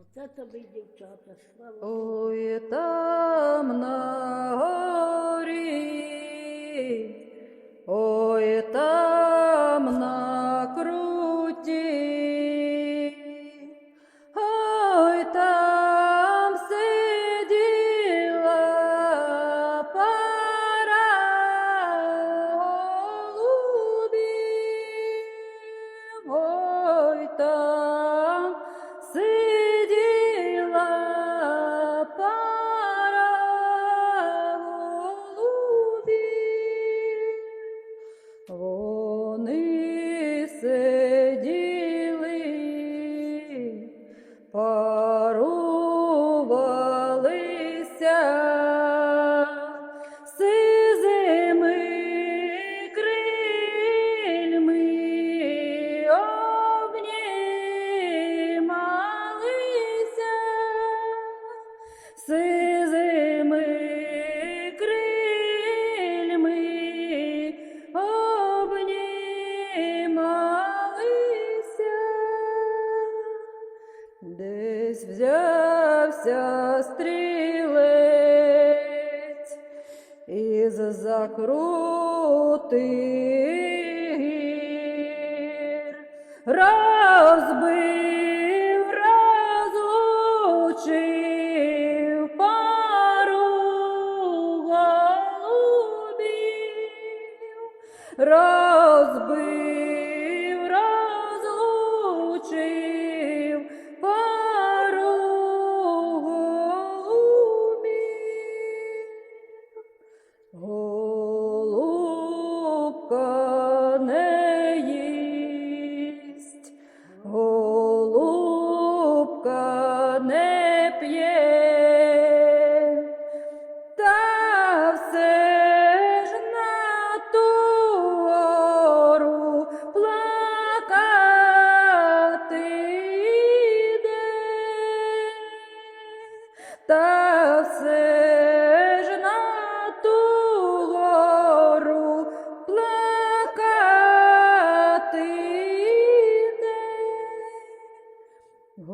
Оце тобі, дівчата, слава. Ой, там на горі, ой, там на круті, Вони взявся стрілець із закрутих розбив, розлучив пару голубів, розбив, голубів.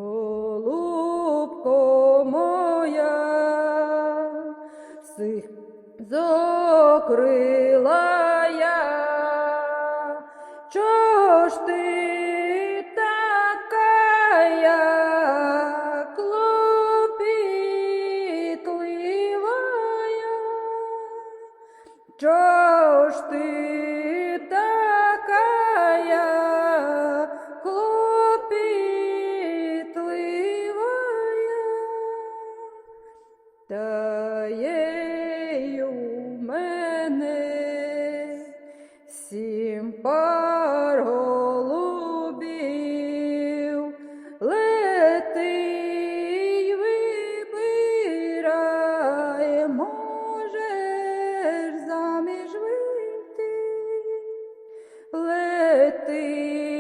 Голубко моя, сих закрила я, чого ж ти Та є у мене сім пар голубів, лети й вибирай, можеш заміж вийти, лети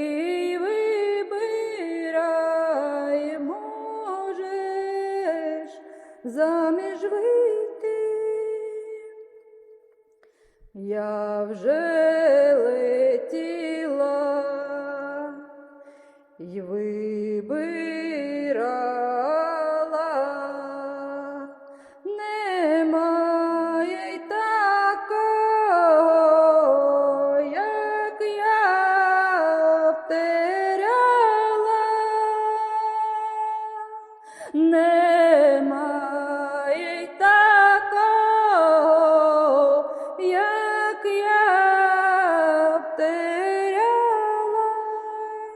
заміж вийти. Я вже летіла й вибирала,